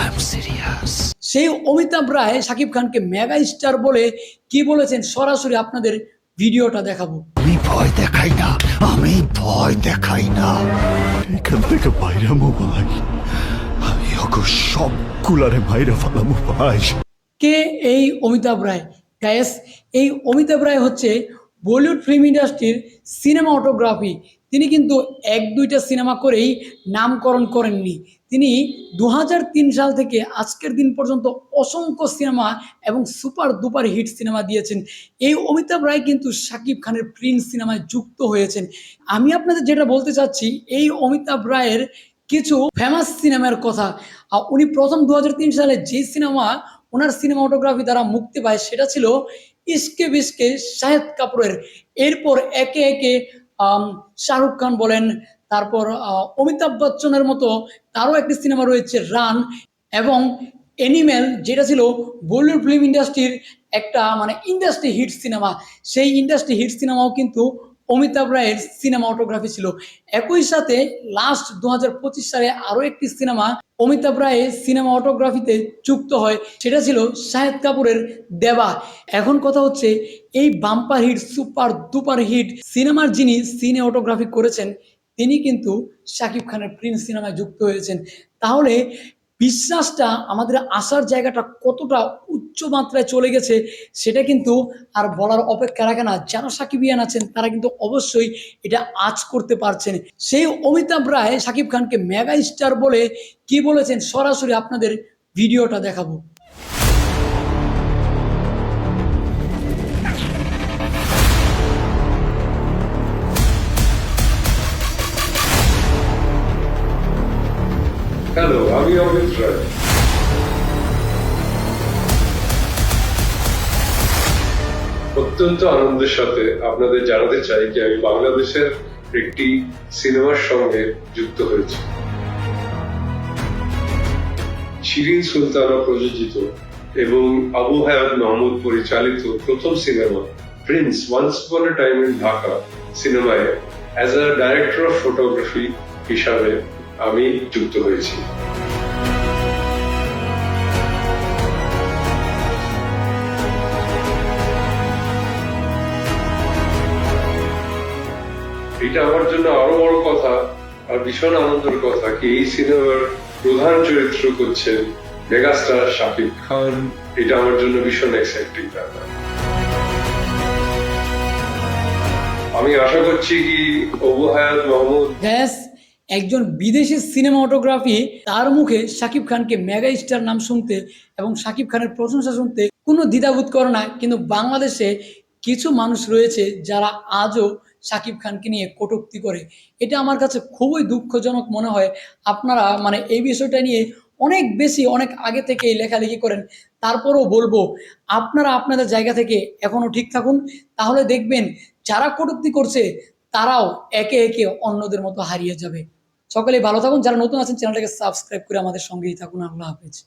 I am serious সেই অমিতাভ রায় শাকিব খানকে mega star বলে কি বলেছেন? সরাসরি আপনাদের ভিডিওটা দেখাবো। আমি ভয় দেখাই না আমি ভয় দেখাই না। এখান থেকে বাইরে ভাই আমি ওকে সবগুলারে বাইরে ফেলামো ভাই। কে এই অমিতাভ রায়? গ্যাস এই অমিতাভ রায় হচ্ছে বলিউড ফিল্ম ইন্ডাস্ট্রির সিনেমাটোগ্রাফি। তিনি কিন্তু এক, দুইটা সিনেমা করেই নামকরণ করেননি। তিনি দু হাজার তিন সাল থেকে আজকের দিন পর্যন্ত অসংখ্য সিনেমা এবং সুপার দুপার হিট সিনেমা দিয়েছেন। এই অমিতাভ রায় কিন্তু শাকিব খানের প্রিন্স সিনেমায় যুক্ত হয়েছেন। আমি আপনাদের যেটা বলতে চাচ্ছি, এই অমিতাভ রায়ের কিছু ফেমাস সিনেমার কথা। উনি প্রথম দু হাজার তিন সালে যে সিনেমা ওনার সিনেমাটোগ্রাফি দ্বারা মুক্তি পায় সেটা ছিল ইস্কে বিস্কে শাহেদ কাপুরের। এরপর একে একে শাহরুখ খান বলেন, তারপর অমিতাভ বচ্চনের মতো তারও একটি সিনেমা রয়েছে, রান, এবং এনিম্যাল যেটা ছিল বলিউড ফিল্ম ইন্ডাস্ট্রির একটা মানে ইন্ডাস্ট্রি হিট সিনেমা। সেই ইন্ডাস্ট্রি হিট সিনেমাও কিন্তু অমিতাভ রায়ের সিনেমা অটোগ্রাফি ছিল। একই সাথে লাস্ট দু হাজার পঁচিশ সালে আরও একটি সিনেমা অমিতাভ রায়ের সিনেমা অটোগ্রাফিতে যুক্ত হয়, সেটা ছিল শাহেদ কাপুরের দেবা। এখন কথা হচ্ছে, এই bumper hit super duper hit সিনেমার যিনি সিনে অটোগ্রাফি করেছেন, তিনি কিন্তু শাকিব খানের প্রিন্স সিনেমায় যুক্ত হয়েছেন। তাহলে বিশ্বাসটা আমাদের আসার জায়গাটা কতটা উচ্চ মাত্রায় চলে গেছে, সেটা কিন্তু আর বলার অপেক্ষা রাখে না। যারা সাকিবিয়ান আছেন, তারা কিন্তু অবশ্যই এটা আজ করতে পারছেন। সেই অমিতাভ রায় সাকিব খানকে মেগা স্টার বলে কি বলেছেন, সরাসরি আপনাদের ভিডিওটা দেখাবো। হ্যালো আমি অমিত রায় অত্যন্ত আনন্দের সাথে আপনাদের জানাতে চাই যে আমি বাংলাদেশের একটি সিনেমার সঙ্গে যুক্ত হয়েছি। শিরিন সুলতানা প্রযোজিত এবং আবু হায়াত মাহমুদ পরিচালিত প্রথম cinema prince once upon a time in Dhaka সিনেমায় as a director of photography হিসাবে আমি যুক্ত হয়েছি। এটা আমার জন্য আরও বড় কথা আর ভীষণ আনন্দের কথা কি এই সিনেমার প্রধান চরিত্র করছেন মেগাস্টার শাকিব খান। এটা আমার জন্য ভীষণ এক্সাইটিং ব্যাপার। আমি আশা করছি কি অবু হায়াত মাহমুদ ব্যাস একজন বিদেশি সিনেমাটোগ্রাফি তার মুখে শাকিব খানকে মেগা স্টার নাম শুনতে এবং শাকিব খানের প্রশংসা শুনতে কোনো দ্বিধাবোধ করে না কিন্তু বাংলাদেশে কিছু মানুষ রয়েছে যারা আজও শাকিব খানকে নিয়ে কটূক্তি করে। এটা আমার কাছে খুবই দুঃখজনক মনে হয়। আপনারা মানে এই বিষয়টা নিয়ে অনেক বেশি অনেক আগে থেকে লেখালেখি করেন। তারপরও বলব, আপনারা আপনাদের জায়গা থেকে এখনও ঠিক থাকুন। তাহলে দেখবেন, যারা কটূক্তি করছে, তারাও একে একে অন্যদের মতো হারিয়ে যাবে। সকলে ভালো থাকুন। যারা নতুন আছেন, চ্যানেলটাকে সাবস্ক্রাইব করে আমাদের সঙ্গেই থাকুন। আল্লাহ হাফেজ।